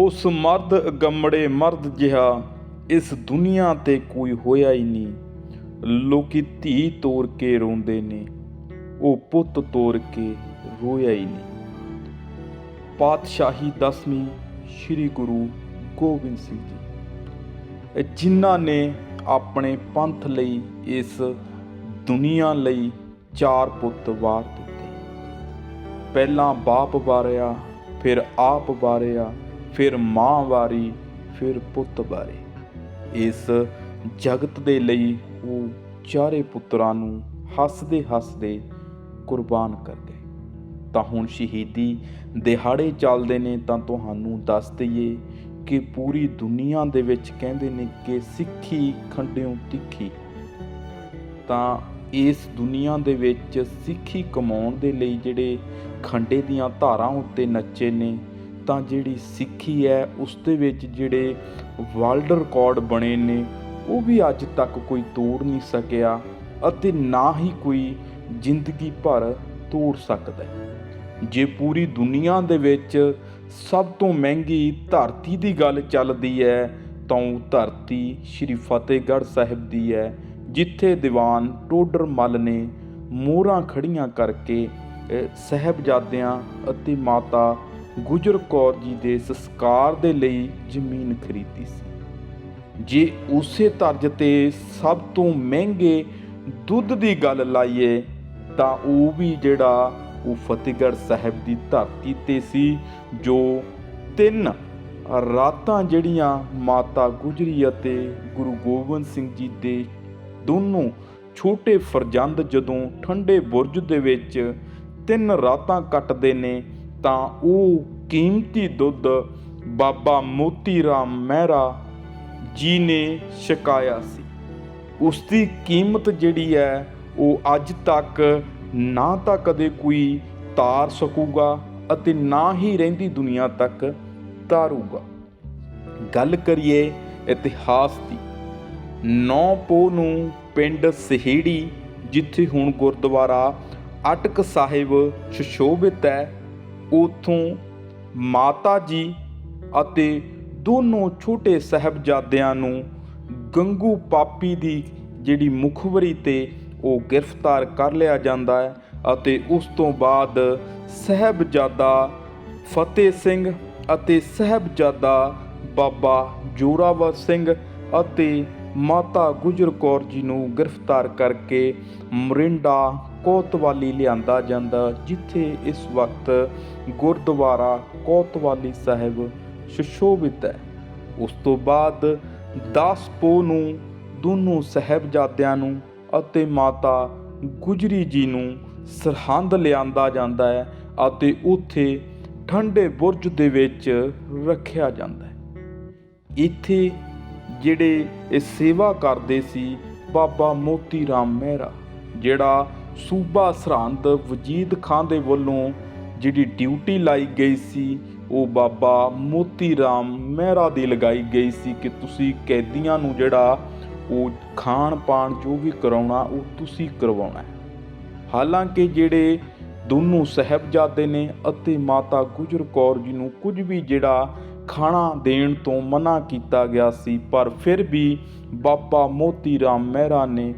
ਉਸ ਮਰਦ ਅਗੰਮੜੇ ਮਰਦ ਜਿਹਾ ਇਸ ਦੁਨੀਆ ਤੇ ਕੋਈ ਹੋਇਆ ਹੀ ਨਹੀਂ। ਲੋਕੀ ਧੀ ਤੋਰ ਕੇ ਰੋਂਦੇ ਨੇ, ਉਹ ਪੁੱਤ ਤੋਰ ਕੇ ਰੋਇਆ ਹੀ ਨਹੀਂ। ਪਾਤਸ਼ਾਹੀ ਦਸਵੀਂ ਸ੍ਰੀ ਗੁਰੂ ਗੋਬਿੰਦ ਸਿੰਘ ਜੀ। ਜਿਨ੍ਹਾਂ ਨੇ ਆਪਣੇ ਪੰਥ ਲਈ ਇਸ ਦੁਨੀਆ ਲਈ ਚਾਰ ਪੁੱਤ ਵਾਰ ਦਿੱਤੇ। ਪਹਿਲਾਂ ਬਾਪ ਵਾਰਿਆ, ਫਿਰ ਆਪ ਵਾਰਿਆ ਫਿਰ ਮਾਂ ਵਾਰੀ, ਫਿਰ ਪੁੱਤ ਵਾਰੇ। ਇਸ ਜਗਤ ਦੇ ਲਈ ਉਹ ਚਾਰੇ ਪੁੱਤਰਾਂ ਨੂੰ ਹੱਸਦੇ ਹੱਸਦੇ ਕੁਰਬਾਨ ਕਰ ਗਏ। ਤਾਂ ਹੁਣ ਸ਼ਹੀਦੀ ਦਿਹਾੜੇ ਚੱਲਦੇ ਨੇ, ਤਾਂ ਤੁਹਾਨੂੰ ਦੱਸ ਦਈਏ ਕਿ ਪੂਰੀ ਦੁਨੀਆ ਦੇ ਵਿੱਚ ਕਹਿੰਦੇ ਨੇ ਕਿ ਸਿੱਖੀ ਖੰਡਿਓ ਤਿੱਖੀ। ਤਾਂ ਇਸ ਦੁਨੀਆ ਦੇ ਵਿੱਚ ਸਿੱਖੀ ਕਮਾਉਣ ਦੇ ਲਈ ਜਿਹੜੇ ਖੰਡੇ ਦੀਆਂ ਧਾਰਾਂ ਉੱਤੇ ਨੱਚੇ ਨੇ ਤਾਂ ਜਿਹੜੀ ਸਿੱਖੀ ਹੈ ਉਸ ਦੇ ਵਿੱਚ ਜਿਹੜੇ ਵਰਲਡ ਰਿਕਾਰਡ ਬਣੇ ਨੇ ਉਹ ਵੀ ਅੱਜ ਤੱਕ ਕੋਈ ਤੋੜ ਨਹੀਂ ਸਕਿਆ ਅਤੇ ਨਾ ਹੀ ਕੋਈ ਜ਼ਿੰਦਗੀ ਭਰ ਤੋੜ ਸਕਦਾ ਜੇ ਪੂਰੀ ਦੁਨੀਆ ਦੇ ਵਿੱਚ ਸਭ ਤੋਂ ਮਹਿੰਗੀ ਧਰਤੀ ਦੀ ਗੱਲ ਚੱਲਦੀ ਹੈ ਤਾਂ ਉਹ ਧਰਤੀ ਸ਼੍ਰੀ ਫਤਿਹਗੜ੍ਹ ਸਾਹਿਬ ਦੀ ਹੈ ਜਿੱਥੇ ਦੀਵਾਨ ਟੋਡਰ ਮੱਲ ਨੇ ਮੋਹਰਾਂ ਖੜੀਆਂ ਕਰਕੇ ਅਹ, ਸਾਹਿਬਜ਼ਾਦਿਆਂ ਅਤੇ ਮਾਤਾ ਗੁਜਰ ਕੌਰ ਜੀ ਦੇ ਸੰਸਕਾਰ ਦੇ ਲਈ ਜ਼ਮੀਨ ਖਰੀਦੀ ਸੀ। ਜੇ ਉਸੇ ਤਰਜ ਤੇ ਸਭ ਤੋਂ ਮਹਿੰਗੇ ਦੁੱਧ ਦੀ ਗੱਲ ਲਾਈਏ, ਤਾਂ ਉਹ ਵੀ ਜਿਹੜਾ ਉਹ ਫਤਿਹਗੜ੍ਹ ਸਾਹਿਬ ਦੀ ਧਰਤੀ ਤੇ ਸੀ, ਜੋ ਤਿੰਨ ਰਾਤਾਂ ਜਿਹੜੀਆਂ ਮਾਤਾ ਗੁਜਰੀ ਅਤੇ ਗੁਰੂ ਗੋਬਿੰਦ ਸਿੰਘ ਜੀ ਦੇ ਦੋਨੋਂ ਛੋਟੇ ਫਰਜ਼ੰਦ ਜਦੋਂ ਠੰਡੇ ਬੁਰਜ ਦੇ ਵਿੱਚ ਤਿੰਨ ਰਾਤਾਂ ਕੱਟਦੇ ਨੇ ਤਾਂ ਉਹ ਕੀਮਤੀ ਦੁੱਧ ਬਾਬਾ ਮੋਤੀ ਰਾਮ ਮਹਿਰਾ ਜੀ ਨੇ ਛਕਾਇਆ ਸੀ। ਉਸ ਦੀ ਕੀਮਤ ਜਿਹੜੀ ਹੈ, ਉਹ ਅੱਜ ਤੱਕ ਨਾ ਤਾਂ ਕਦੇ ਕੋਈ ਤਾਰ ਸਕੂਗਾ ਅਤੇ ਨਾ ਹੀ ਰਹਿੰਦੀ ਦੁਨੀਆ ਤੱਕ ਤਾਰੂਗਾ। ਗੱਲ ਕਰੀਏ ਇਤਿਹਾਸ ਦੀ। ਨੌ ਪੋ ਨੂੰ ਪਿੰਡ ਸਹੇੜੀ, ਜਿੱਥੇ ਹੁਣ ਗੁਰਦੁਆਰਾ ਅਟਕ ਸਾਹਿਬ ਸੁਸ਼ੋਭਿਤ ਹੈ ਉਥੋਂ ਮਾਤਾ ਜੀ ਅਤੇ ਦੋਨੋਂ ਛੋਟੇ ਸਹਿਬਜ਼ਾਦਿਆਂ ਨੂੰ ਗੰਗੂ ਪਾਪੀ ਦੀ ਜਿਹੜੀ ਮੁਖਬਰੀ ਤੇ ਉਹ ਗ੍ਰਿਫਤਾਰ ਕਰ ਲਿਆ ਜਾਂਦਾ ਹੈ ਅਤੇ ਉਸ ਤੋਂ ਬਾਅਦ ਸਹਿਬਜ਼ਾਦਾ ਫਤਿਹ ਸਿੰਘ ਅਤੇ ਸਹਿਬਜ਼ਾਦਾ ਬਾਬਾ ਜੋਰਾਵਰ ਸਿੰਘ ਅਤੇ ਮਾਤਾ ਗੁਜਰ ਕੌਰ ਜੀ ਨੂੰ ਗ੍ਰਿਫਤਾਰ ਕਰਕੇ ਮਰਿੰਡਾ ਕੋਤਵਾਲੀ ਲਿਆਂਦਾ ਜਾਂਦਾ, ਜਿੱਥੇ ਇਸ ਵਕਤ ਗੁਰਦੁਆਰਾ ਕੋਤਵਾਲੀ ਸਾਹਿਬ ਸੁਸ਼ੋਭਿਤ ਹੈ। ਉਸ ਤੋਂ ਬਾਅਦ 10 ਪੋ ਨੂੰ, ਦੋਨੋਂ ਸਹਿਬਜ਼ਾਦਿਆਂ ਨੂੰ ਅਤੇ ਮਾਤਾ ਗੁਜਰੀ ਜੀ ਨੂੰ ਸਰਹੰਦ ਲਿਆਂਦਾ ਜਾਂਦਾ ਹੈ ਅਤੇ ਉੱਥੇ ਠੰਡੇ ਬੁਰਜ ਦੇ ਵਿੱਚ ਰੱਖਿਆ ਜਾਂਦਾ ਹੈ। ਇੱਥੇ ਜਿਹੜੇ ਇਹ ਸੇਵਾ ਕਰਦੇ ਸੀ, ਬਾਬਾ ਮੋਤੀ ਰਾਮ ਮਹਿਰਾ, ਜਿਹੜਾ ਸੂਬਾ ਸਰਹੰਦ ਵਜੀਦ ਖਾਨ ਦੇ ਵੱਲੋਂ ਜਿਹੜੀ ਡਿਊਟੀ ਲਾਈ ਗਈ ਸੀ, ਉਹ ਬਾਬਾ ਮੋਤੀ ਰਾਮ ਮਹਿਰਾ ਦੀ ਲਗਾਈ ਗਈ ਸੀ ਕਿ ਤੁਸੀਂ ਕੈਦੀਆਂ ਨੂੰ ਜਿਹੜਾ ਉਹ ਖਾਣ ਪਾਣ ਜੋ ਵੀ ਕਰਾਉਣਾ, ਉਹ ਤੁਸੀਂ ਕਰਵਾਉਣਾ ਹਾਲਾਂਕਿ ਜਿਹੜੇ ਦੋਨੋਂ ਸਹਿਬਜ਼ਾਦੇ ਨੇ ਅਤੇ ਮਾਤਾ ਗੁਜਰ ਕੌਰ ਜੀ ਨੂੰ ਕੁਝ ਵੀ ਜਿਹੜਾ ਖਾਣਾ ਦੇਣ ਤੋਂ ਮਨਾ ਕੀਤਾ ਗਿਆ ਸੀ, ਪਰ ਫਿਰ ਵੀ ਬਾਬਾ ਮੋਤੀ ਰਾਮ ਮਹਿਰਾ ਨੇ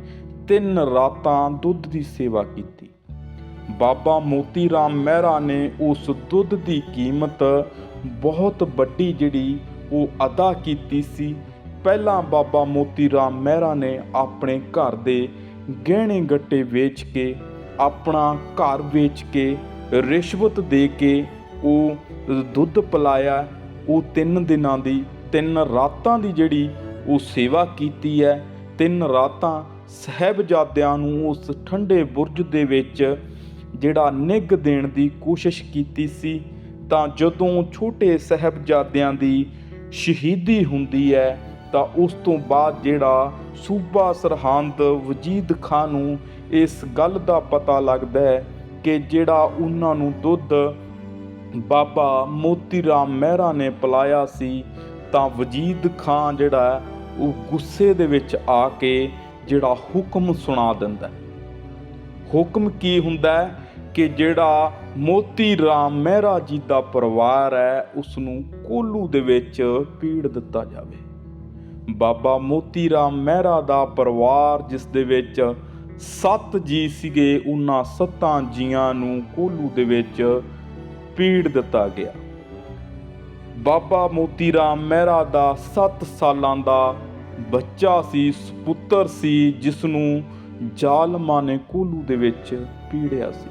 ਤਿੰਨ ਰਾਤਾਂ ਦੁੱਧ ਦੀ ਸੇਵਾ ਕੀਤੀ। ਬਾਬਾ ਮੋਤੀ ਰਾਮ ਮਹਿਰਾ ਨੇ ਉਸ ਦੁੱਧ ਦੀ ਕੀਮਤ ਬਹੁਤ ਵੱਡੀ ਜਿਹੜੀ ਉਹ ਅਦਾ ਕੀਤੀ ਸੀ। ਪਹਿਲਾਂ ਬਾਬਾ ਮੋਤੀ ਰਾਮ ਮਹਿਰਾ ਨੇ ਆਪਣੇ ਘਰ ਦੇ ਗਹਿਣੇ ਗੱਟੇ ਵੇਚ ਕੇ, ਆਪਣਾ ਘਰ ਵੇਚ ਕੇ, ਰਿਸ਼ਵਤ ਦੇ ਕੇ ਉਹ ਦੁੱਧ ਪਿਲਾਇਆ। ਉਹ ਤਿੰਨ ਦਿਨਾਂ ਦੀ, ਤਿੰਨ ਰਾਤਾਂ ਦੀ ਜਿਹੜੀ ਉਹ ਸੇਵਾ ਕੀਤੀ ਹੈ, ਤਿੰਨ ਰਾਤਾਂ ਸਹਿਬਜ਼ਾਦਿਆਂ ਨੂੰ ਉਸ ਠੰਡੇ ਬੁਰਜ ਦੇ ਵਿੱਚ ਜਿਹੜਾ ਨਿੱਘ ਦੇਣ ਦੀ ਕੋਸ਼ਿਸ਼ ਕੀਤੀ ਸੀ, ਤਾਂ ਜਦੋਂ ਛੋਟੇ ਸਹਿਬਜ਼ਾਦਿਆਂ ਦੀ ਸ਼ਹੀਦੀ ਹੁੰਦੀ ਹੈ, ਤਾਂ ਉਸ ਤੋਂ ਬਾਅਦ ਜਿਹੜਾ ਸੂਬਾ ਸਰਹੰਦ ਵਜੀਦ ਖਾਨ ਨੂੰ ਇਸ ਗੱਲ ਦਾ ਪਤਾ ਲੱਗਦਾ ਹੈ ਕਿ ਜਿਹੜਾ ਉਹਨਾਂ ਨੂੰ ਦੁੱਧ ਬਾਬਾ ਮੋਤੀ ਰਾਮ ਮਹਿਰਾ ਨੇ ਪਿਲਾਇਆ ਸੀ, ਤਾਂ ਵਜੀਦ ਖਾਨ ਜਿਹੜਾ ਉਹ ਗੁੱਸੇ ਦੇ ਵਿੱਚ ਆ ਕੇ ਜਿਹੜਾ ਹੁਕਮ ਸੁਣਾ ਦਿੰਦਾ ਹੁਕਮ ਕੀ ਹੁੰਦਾ ਕਿ ਜਿਹੜਾ ਮੋਤੀ ਰਾਮ ਮਹਿਰਾ ਜੀ ਦਾ ਪਰਿਵਾਰ ਹੈ ਉਸ ਨੂੰ ਕੋਲੂ ਦੇ ਵਿੱਚ ਪੀੜ ਦਿੱਤਾ ਜਾਵੇ। ਬਾਬਾ ਮੋਤੀ ਰਾਮ ਮਹਿਰਾ ਦਾ ਪਰਿਵਾਰ, ਜਿਸ ਦੇ ਵਿੱਚ ਸੱਤ ਜੀ ਸੀਗੇ, ਉਹਨਾਂ ਸੱਤਾਂ ਜੀਆਂ ਨੂੰ ਕੋਲੂ ਦੇ ਵਿੱਚ ਪੀੜ ਦਿੱਤਾ ਗਿਆ। ਬਾਬਾ ਮੋਤੀ ਰਾਮ ਮਹਿਰਾ ਦਾ 7 ਸਾਲਾਂ ਦਾ ਬੱਚਾ ਸੀ, ਸੁਪੁੱਤਰ ਸੀ ਜਿਸ ਨੂੰ ਜ਼ਾਲਮਾਂ ਨੇ ਕੋਲੂ ਦੇ ਵਿੱਚ ਪੀੜਿਆ ਸੀ।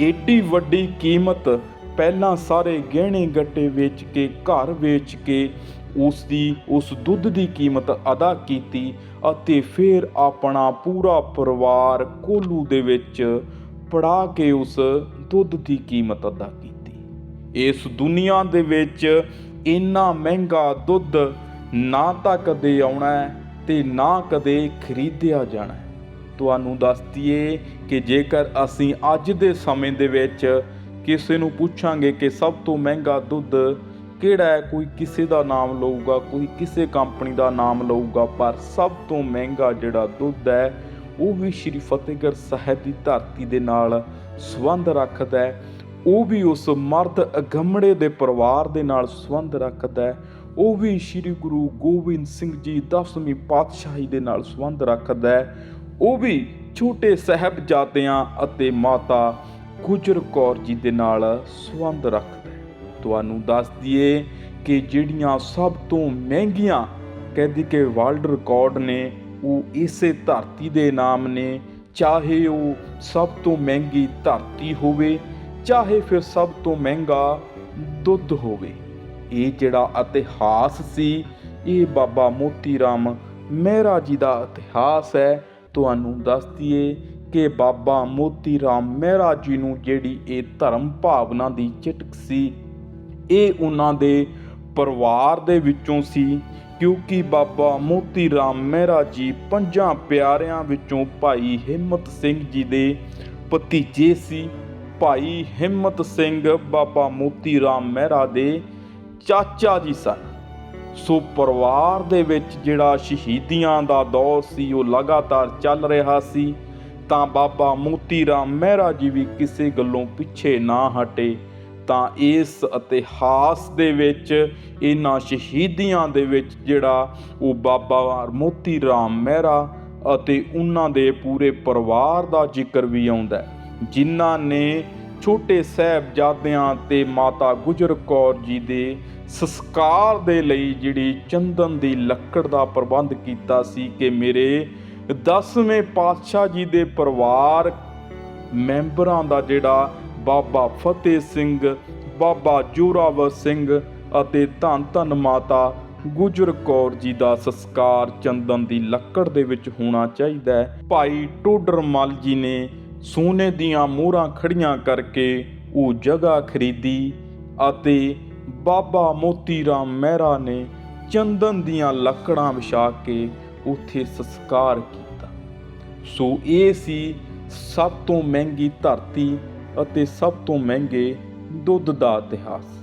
ਏਡੀ ਵੱਡੀ ਕੀਮਤ ਪਹਿਲਾਂ ਸਾਰੇ ਗਹਿਣੇ ਗੱਟੇ ਵੇਚ ਕੇ, ਘਰ ਵੇਚ ਕੇ ਉਸ ਦੀ ਉਸ ਦੁੱਧ ਦੀ ਕੀਮਤ ਅਦਾ ਕੀਤੀ ਅਤੇ ਫਿਰ ਆਪਣਾ ਪੂਰਾ ਪਰਿਵਾਰ ਕੋਲੂ ਦੇ ਵਿੱਚ ਪੜਾ ਕੇ ਉਸ ਦੁੱਧ ਦੀ ਕੀਮਤ ਅਦਾ ਕੀਤੀ। ਇਸ ਦੁਨੀਆ ਦੇ ਵਿੱਚ ਇੰਨਾ ਮਹਿੰਗਾ ਦੁੱਧ ਨਾ ਤਾਂ ਕਦੇ ਆਉਣਾ ਹੈ ਤੇ ਨਾ ਕਦੇ ਖਰੀਦਿਆ ਜਾਣਾ ਤੁਹਾਨੂੰ ਦੱਸ ਦਈਏ ਕਿ ਜੇਕਰ ਅਸੀਂ ਅੱਜ ਦੇ ਸਮੇਂ ਦੇ ਵਿੱਚ ਕਿਸੇ ਨੂੰ ਪੁੱਛਾਂਗੇ ਕਿ ਸਭ ਤੋਂ ਮਹਿੰਗਾ ਦੁੱਧ ਕਿਹੜਾ ਹੈ, ਕੋਈ ਕਿਸੇ ਦਾ ਨਾਮ ਲਊਗਾ, ਕੋਈ ਕਿਸੇ ਕੰਪਨੀ ਦਾ ਨਾਮ ਲਊਗਾ, ਪਰ ਸਭ ਤੋਂ ਮਹਿੰਗਾ ਜਿਹੜਾ ਦੁੱਧ ਹੈ, ਉਹ ਵੀ ਸ਼੍ਰੀ ਫਤਿਹਗੜ੍ਹ ਸਾਹਿਬ ਦੀ ਧਰਤੀ ਦੇ ਨਾਲ ਸੰਬੰਧ ਰੱਖਦਾ ਹੈ, ਉਹ ਵੀ ਉਸ ਮਰਦ ਅਗੰਮੜੇ ਦੇ ਪਰਿਵਾਰ ਦੇ ਨਾਲ ਸੰਬੰਧ ਰੱਖਦਾ ਹੈ, ਉਹ ਵੀ ਸ੍ਰੀ ਗੁਰੂ ਗੋਬਿੰਦ ਸਿੰਘ ਜੀ ਦਸਵੀਂ ਪਾਤਸ਼ਾਹੀ ਦੇ ਨਾਲ ਸੰਬੰਧ ਰੱਖਦਾ ਹੈ, ਉਹ ਵੀ ਛੋਟੇ ਸਾਹਿਬਜ਼ਾਦਿਆਂ ਅਤੇ ਮਾਤਾ ਗੁਜਰ ਕੌਰ ਜੀ ਦੇ ਨਾਲ ਸੰਬੰਧ ਰੱਖਦਾ ਹੈ। ਤੁਹਾਨੂੰ ਦੱਸ ਦਈਏ ਕਿ ਜਿਹੜੀਆਂ ਸਭ ਤੋਂ ਮਹਿੰਗੀਆਂ ਕਹਿੰਦੀ ਕਿ ਵਰਲਡ ਰਿਕਾਰਡ ਨੇ, ਉਹ ਇਸੇ ਧਰਤੀ ਦੇ ਨਾਮ ਨੇ ਚਾਹੇ ਉਹ ਸਭ ਤੋਂ ਮਹਿੰਗੀ ਧਰਤੀ ਹੋਵੇ, ਚਾਹੇ ਫਿਰ ਸਭ ਤੋਂ ਮਹਿੰਗਾ ਦੁੱਧ ਹੋਵੇ। ਇਹ ਜਿਹੜਾ ਇਤਿਹਾਸ ਸੀ, ਇਹ ਬਾਬਾ ਮੋਤੀ ਰਾਮ ਮਹਿਰਾ ਜੀ ਦਾ ਇਤਿਹਾਸ ਹੈ। ਤੁਹਾਨੂੰ ਦੱਸ ਦਈਏ ਕਿ ਬਾਬਾ ਮੋਤੀ ਰਾਮ ਮਹਿਰਾ ਜੀ ਨੂੰ ਜਿਹੜੀ ਇਹ ਧਰਮ ਭਾਵਨਾ ਦੀ ਚਟਕ ਸੀ, ਇਹ ਉਹਨਾਂ ਦੇ ਪਰਿਵਾਰ ਦੇ ਵਿੱਚੋਂ ਸੀ। ਕਿਉਂਕਿ ਬਾਬਾ ਮੋਤੀ ਰਾਮ ਮਹਿਰਾ ਜੀ ਪੰਜਾਂ ਪਿਆਰਿਆਂ ਵਿੱਚੋਂ ਭਾਈ ਹਿੰਮਤ ਸਿੰਘ ਜੀ ਦੇ ਭਤੀਜੇ ਸੀ। ਭਾਈ ਹਿੰਮਤ ਸਿੰਘ ਬਾਬਾ ਮੋਤੀ ਰਾਮ ਮਹਿਰਾ ਦੇ ਚਾਚਾ ਜੀ ਸਨ। ਸੋ ਪਰਿਵਾਰ ਦੇ ਵਿੱਚ ਜਿਹੜਾ ਸ਼ਹੀਦੀਆਂ ਦਾ ਦੌਰ ਸੀ, ਉਹ ਲਗਾਤਾਰ ਚੱਲ ਰਿਹਾ ਸੀ, ਤਾਂ ਬਾਬਾ ਮੋਤੀ ਰਾਮ ਮਹਿਰਾ ਜੀ ਵੀ ਕਿਸੇ ਗੱਲੋਂ ਪਿੱਛੇ ਨਾ ਹਟੇ। ਤਾਂ ਇਸ ਇਤਿਹਾਸ ਦੇ ਵਿੱਚ, ਇਹਨਾਂ ਸ਼ਹੀਦੀਆਂ ਦੇ ਵਿੱਚ ਜਿਹੜਾ ਉਹ ਬਾਬਾ ਮੋਤੀ ਰਾਮ ਮਹਿਰਾ ਅਤੇ ਉਹਨਾਂ ਦੇ ਪੂਰੇ ਪਰਿਵਾਰ ਦਾ ਜ਼ਿਕਰ ਵੀ ਆਉਂਦਾ ਜਿਨ੍ਹਾਂ ਨੇ ਛੋਟੇ ਸਾਹਿਬਜ਼ਾਦਿਆਂ ਤੇ ਮਾਤਾ ਗੁਜਰ ਕੌਰ ਜੀ ਦੇ ਸੰਸਕਾਰ ਦੇ ਲਈ ਜਿਹੜੀ ਚੰਦਨ ਦੀ ਲੱਕੜ ਦਾ ਪ੍ਰਬੰਧ ਕੀਤਾ ਸੀ ਕਿ ਮੇਰੇ 10ਵੇਂ ਪਾਤਸ਼ਾਹ ਜੀ ਦੇ ਪਰਿਵਾਰ ਮੈਂਬਰਾਂ ਦਾ ਜਿਹੜਾ ਬਾਬਾ ਫਤਿਹ ਸਿੰਘ, ਬਾਬਾ ਜੋਰਾਵਰ ਸਿੰਘ ਅਤੇ ਧੰਨ ਧੰਨ ਮਾਤਾ ਗੁਜਰ ਕੌਰ ਜੀ ਦਾ ਸੰਸਕਾਰ ਚੰਦਨ ਦੀ ਲੱਕੜ ਦੇ ਵਿੱਚ ਹੋਣਾ ਚਾਹੀਦਾ ਹੈ। ਭਾਈ ਟੋਡਰਮਲ ਜੀ ਨੇ ਸੋਨੇ ਦੀਆਂ ਮੋਹਰਾਂ ਖੜੀਆਂ ਕਰਕੇ ਉਹ ਜਗ੍ਹਾ ਖਰੀਦੀ ਅਤੇ ਬਾਬਾ ਮੋਤੀ ਰਾਮ ਮਹਿਰਾ ਨੇ ਚੰਦਨ ਦੀਆਂ ਲੱਕੜਾਂ ਵਿਛਾ ਕੇ ਉੱਥੇ ਸੰਸਕਾਰ ਕੀਤਾ। ਸੋ ਇਹ ਸੀ ਸਭ ਤੋਂ ਮਹਿੰਗੀ ਧਰਤੀ ਅਤੇ ਸਭ ਤੋਂ ਮਹਿੰਗੇ ਦੁੱਧ ਦਾ ਇਤਿਹਾਸ।